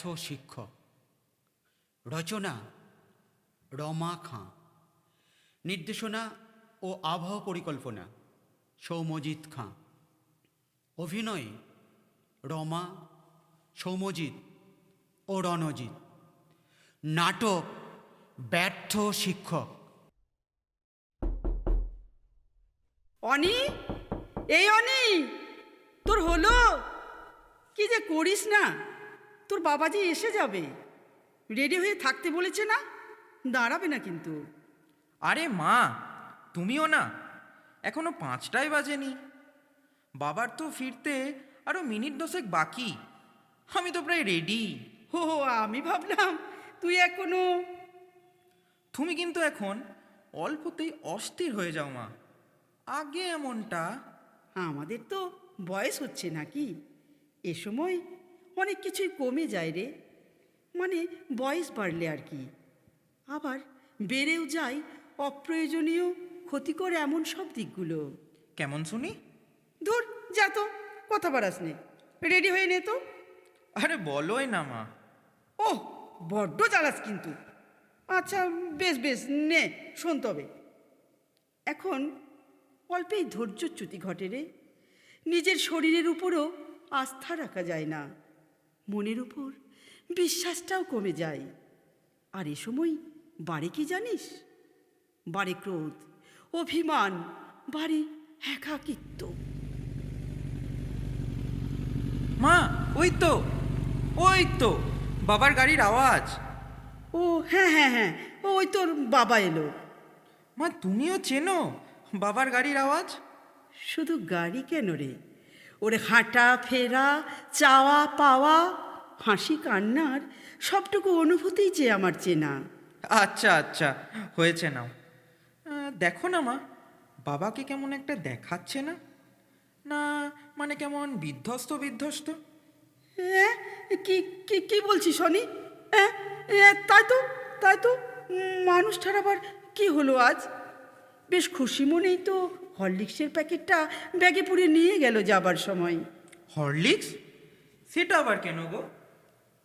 ব্যর্থ শিক্ষক। রচনা, রমা খাঁ। নির্দেশনা ও আবহ পরিকল্পনা, সৌমজিৎ খাঁ। অভিনয়ে, রমা, সৌমজিৎ ও রণজিৎ। নাটক, ব্যর্থ শিক্ষক। অনি, এই অনি, তোর হলো? কি যে করিস না? তোর বাবা যে এসে যাবে। রেডি হয়ে থাকতে বলেছে না? দাঁড়াবে না কিন্তু। আরে মা তুমিও না। এখনও পাঁচটাই বাজেনি। বাবার তো ফিরতে আরও মিনিট দশেক বাকি। আমি তো প্রায় রেডি। হো হো, আমি ভাবলাম তুই এখনও তুমি কিন্তু এখন অল্পতেই অস্থির হয়ে যাও মা। আগে এমনটা আমাদের তো বয়স হচ্ছে নাকি? এ সময় অনেক কিছুই কমে যায় রে। মানে বয়স বাড়লে আর কি। আবার বেড়েও যায় অপ্রয়োজনীয় ক্ষতিকর এমন সব দিকগুলো। কেমন শুনি? ধুর যা তো কথা বাড়াস নে। রেডি হয়ে নে তো। আরে বলোই না মা। ও বড্ড জ্বালাস কিন্তু। আচ্ছা বেশ বেশ নে শোন তবে। এখন অল্পেই ধৈর্যচ্যুতি ঘটে রে। নিজের শরীরের উপরও আস্থা রাখা যায় না। মনের উপর বিশ্বাসটাও কমে যায়। আর এ সময় বাড়ে কি জানিস? বাড়ে ক্রোধ অভিমান বাড়ে একাকিত্ব। মা ওই তো ওই তো বাবার গাড়ির আওয়াজ। ও হ্যাঁ হ্যাঁ হ্যাঁ ও ওই তোর বাবা এলো। মা তুমিও চেনো বাবার গাড়ির আওয়াজ? শুধু গাড়ি কেন রে? ওর হাঁটা ফেরা চাওয়া পাওয়া হাসি কান্নার সবটুকু অনুভূতিই যে আমার চেনা। আচ্ছা আচ্ছা হয়েছে নাও। দেখো না মা বাবাকে কেমন একটা দেখাচ্ছে না? না মানে কেমন বিধ্বস্ত বিধ্বস্ত? হ্যাঁ কি কি কি বলছিস শনি তাই তো তাই তো মানুষটার আবার কি হলো আজ? বেশ খুশি মনেই তো হরলিক্সের প্যাকেটটা ব্যাগে পুড়ে নিয়ে গেল যাবার সময়। হরলিক্স? সেটা আবার কেন গো?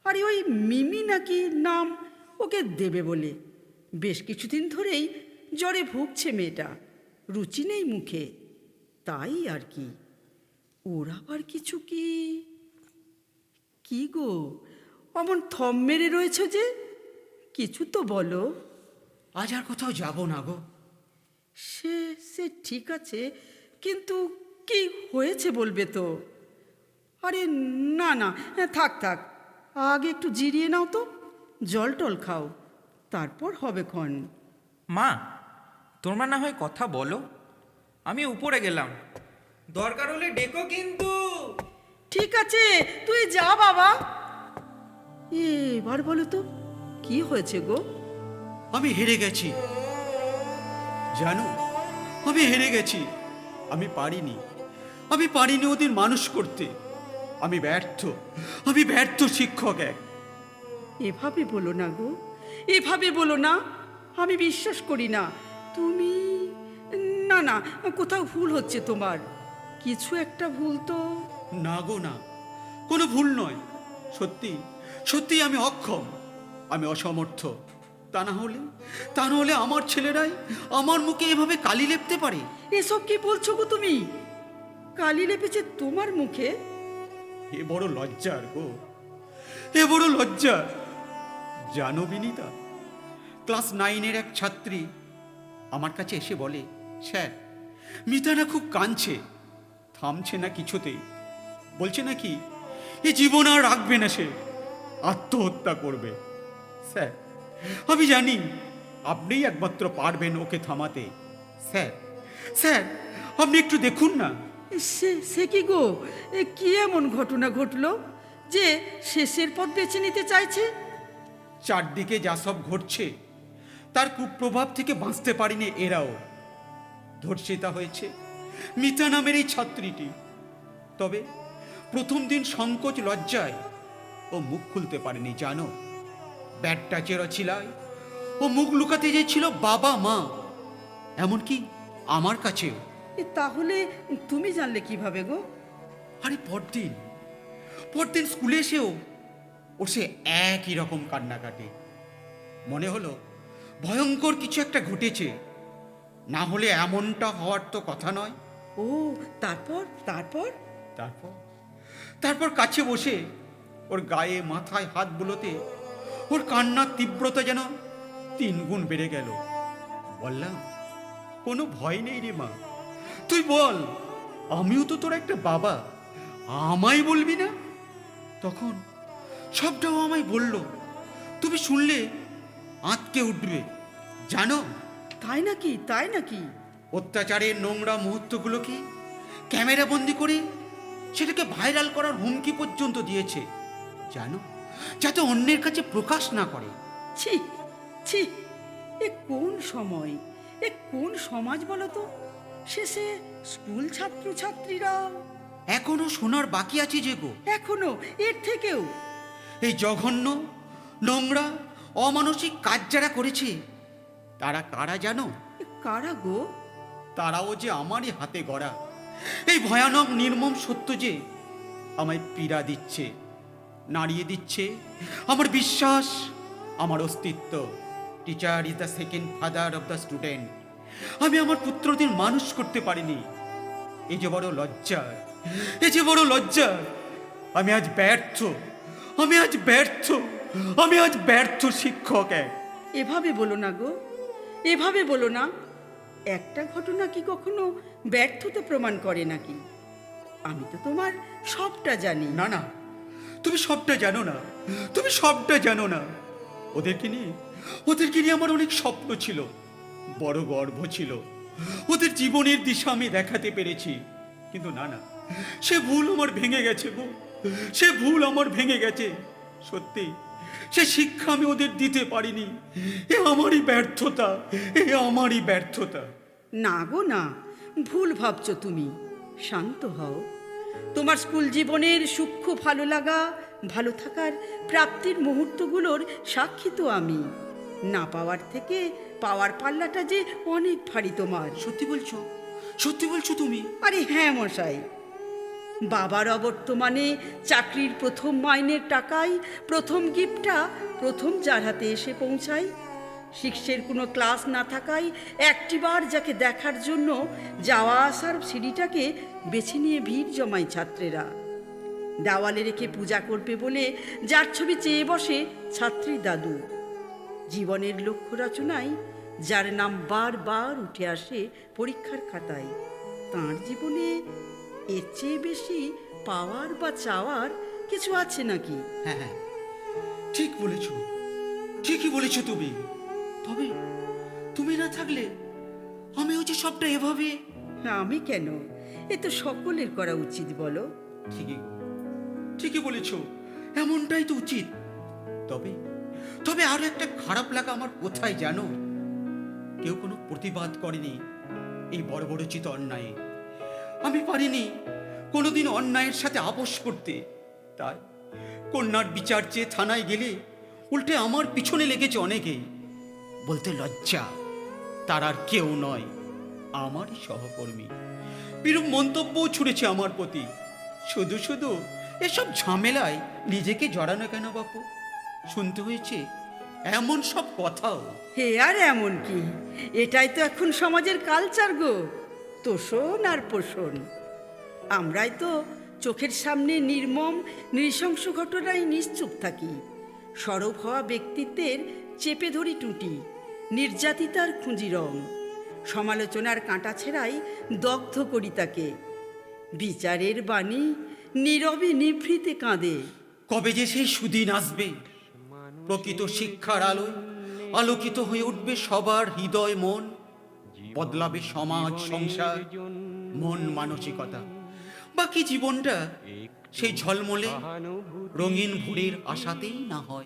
আরে ওই মিমি নাকি নাম ওকে দেবে বলে। বেশ কিছুদিন ধরেই জ্বরে ভুগছে মেয়েটা রুচি নেই মুখে। তাই আর কি। ওর আবার কিছু কি? কি গো? অমন থম মেরে রয়েছে যে? কিছু তো বলো। আজ আর কোথাও যাব না গো। সে সে ঠিক আছে কিন্তু কি হয়েছে বলবে তো? আরে না না থাক থাক। আগে একটু জিরিয়ে নাও তো জল টল খাও তারপর হবে ক্ষণ। মা তোমরা না হয় কথা বলো। আমি উপরে গেলাম। দরকার হলে ডেকো কিন্তু। ঠিক আছে তুই যা বাবা। এবার বলো তো কি হয়েছে গো? আমি হেরে গেছি। জানো আমি হেরে গেছি। আমি পারিনি। আমি পারিনি ওদের মানুষ করতে। আমি ব্যর্থ। আমি ব্যর্থ শিক্ষক এক। এভাবে বলো না গো। এভাবে বলো না। আমি বিশ্বাস করি না। তুমি না না কোথাও ভুল হচ্ছে তোমার। কিছু একটা ভুল তো। না গো না। কোনো ভুল নয়। সত্যি সত্যি আমি অক্ষম। আমি অসমর্থ। তা না হলে? তা না হলে আমার ছেলেরাই আমার মুখে এভাবে কালি লেপতে পারে? এসব কি বলছো গো তুমি? কালি লেপেছে তোমার মুখে? এ বড় লজ্জার গো। এ বড় লজ্জা জানো বিনিতা ক্লাস নাইনের এক ছাত্রী আমার কাছে এসে বলে স্যার মিতানা খুব কাঁদছে? থামছে না কিছুতেই। বলছে নাকি এ জীবন আর রাখবে না সে। আত্মহত্যা করবে। স্যার আমি জানি। আপনিই একমাত্র পারবেন ওকে থামাতে। স্যার স্যার আপনি একটু দেখুন না। সে সে কি গো? এ কি এমন ঘটনা ঘটলো যে শেষের পথ বেছে নিতে চাইছে? চারদিকে যা সব ঘটছে তার কুপ্রভাব থেকে বাঁচতে পারিনি এরাও। ধর্ষিতা হয়েছে মিতা নামের এই ছাত্রীটি। তবে প্রথম দিন সংকোচ লজ্জায় ও মুখ খুলতে পারেনি জানো? ব্যাটটা চেরছিলায় ও মুখ লুকাতে চেয়েছিল বাবা মা। এমনকি আমার কাছেও। এ তাহলে তুমি জানলে কীভাবে গো? আরে পরদিন পরদিন স্কুলে এসেও ওর সে একই রকম কান্নাকাটি। মনে হলো ভয়ঙ্কর কিছু একটা ঘটেছে। না হলে এমনটা হওয়ার তো কথা নয়। ও তারপর তারপর? তারপর তারপর কাছে বসে ওর গায়ে মাথায় হাত বুলোতে ওর কান্নার তীব্রতা যেন তিন গুণ বেড়ে গেল। বললাম কোনো ভয় নেই রে মা। তুই বল আমিও তো তোর একটা বাবা। আমায় বলবি না? তখন সবটাও আমায় বলল। তুমি শুনলে আঁতকে উঠবে। জানো? তাই নাকি? তাই নাকি? অত্যাচারের নোংরা মুহূর্তগুলোকে ক্যামেরা বন্দি করে সেটাকে ভাইরাল করার হুমকি পর্যন্ত দিয়েছে? জানো? যাতে অন্যের কাছে প্রকাশ না করে। ছি ছি এ কোন সময়? এ কোন সমাজ বলো তো? শেষে স্কুল ছাত্র ছাত্রছাত্রীরা। এখনও শোনার বাকি আছে যে গো। এখনও? এর থেকেও? এই জঘন্য নোংরা অমানসিক কাজ যারা করেছে তারা কারা জানো? কারা গো? তারাও যে আমারই হাতে গড়া। এই ভয়ানক নির্মম সত্য যে আমায় পীড়া দিচ্ছে। নাড়িয়ে দিচ্ছে। আমার বিশ্বাস আমার অস্তিত্ব। Teacher is the second father of the student আমি আমার পুত্রদের মানুষ করতে পারিনি। এই যে বড় লজ্জা এই যে বড় লজ্জা। আমি আজ ব্যর্থ আমি আজ ব্যর্থ আমি আজ ব্যর্থ শিক্ষক এক। এভাবে বলো না গো এভাবে বলো না। একটা ঘটনা কি কখনো ব্যর্থতা প্রমাণ করে নাকি? আমি তো তোমার সবটা জানি। না না তুমি সবটা জানো না। তুমি সবটা জানো না। ওদেরকে নিয়ে ওদেরকে নিয়ে আমার অনেক স্বপ্ন ছিল, বড় গর্ব ছিল। ওদের জীবনের দিশা আমি দেখাতে পেরেছি। কিন্তু না না, সে ভুল আমার ভেঙে গেছে গো। সে ভুল আমার ভেঙে গেছে, সত্যি। সে শিক্ষা আমি ওদের দিতে পারিনি। এ আমারই ব্যর্থতা, এ আমারই ব্যর্থতা। না গো, না, ভুল ভাবছ তুমি। শান্ত হও। তোমার স্কুল জীবনের সূক্ষ্ম ভালো লাগা ভালো থাকার প্রাপ্তির মুহূর্তগুলোর সাক্ষী তো আমি। না পাওয়ার থেকে পাওয়ার পাল্লাটা যে অনেক ভারী তোমার। সত্যি বলছো? সত্যি বলছো তুমি? আরে হ্যাঁ মশাই। বাবার অবর্তমানে চাকরির প্রথম মাইনের টাকায় প্রথম গিফটটা প্রথম যার হাতে এসে পৌঁছায় শিক্ষের কোনো ক্লাস না থাকায় একটিবার যাকে দেখার জন্য যাওয়া আসার সিঁড়িটাকে বেছে নিয়ে ভিড় জমায় ছাত্রেরা। দেওয়ালে রেখে পূজা করবে বলে যার ছবি চেয়ে বসে ছাত্রী দাদু। জীবনের লক্ষ্য রচনায় যার নাম বারবার উঠে আসে পরীক্ষার খাতায়, তার জীবনে এর চেয়ে বেশি পাওয়ার বা চাওয়ার কিছু আছে নাকি? হ্যাঁ হ্যাঁ। ঠিক বলেছ। ঠিকই বলেছ তুমি। তবে তুমি না থাকলে আমিও যে সবটা এভাবে। আমি কেন? এ তো সকলের করা উচিত বলো। ঠিকই। ঠিকই বলেছ এমনটাই তো উচিত। তবে? তবে আরও একটা খারাপ লাগা আমার কোথায় জানো? কেউ কোনো প্রতিবাদ করেনি এই বড় বড় চিত অন্যায়ে। আমি পারিনি কোনোদিন অন্যায়ের সাথে আপোষ করতে। তাই কন্যার বিচার চেয়ে থানায় গেলে উল্টে আমার পিছনে লেগেছে অনেকেই। বলতে লজ্জা। তার আর কেউ নয়, আমারই সহকর্মী। বিরূপ মন্তব্যও ছুড়েছে আমার প্রতি। শুধু শুধু এসব ঝামেলায় নিজেকে জড়ানো কেন বাপু? শুনতে হয়েছে এমন সব কথাও। হে আর এমন কি? এটাই তো এখন সমাজের কালচার গো। তোষণ আর পোষণ। আমরাই তো চোখের সামনে নির্মম, নৃশংস ঘটনায় নিশ্চুপ থাকি। সরব হওয়া ব্যক্তিত্বের চেপে ধরি টুটি। নির্যাতিতার খুঁজি রং। সমালোচনার কাঁটা ছেঁড়াই দগ্ধ করি তাকে। বিচারের বাণী নীরবে নিভৃতে কাঁদে। কবে যে সেই সুদিন আসবে? প্রকৃত শিক্ষার আলো আলোকিত হয়ে উঠবে সবার হৃদয় মন। বদলাবে সমাজ, সংসার, মন মানসিকতা। বাকি জীবনটা সেই ঝলমলে রঙিন ভোরের আশাতেই না হয়।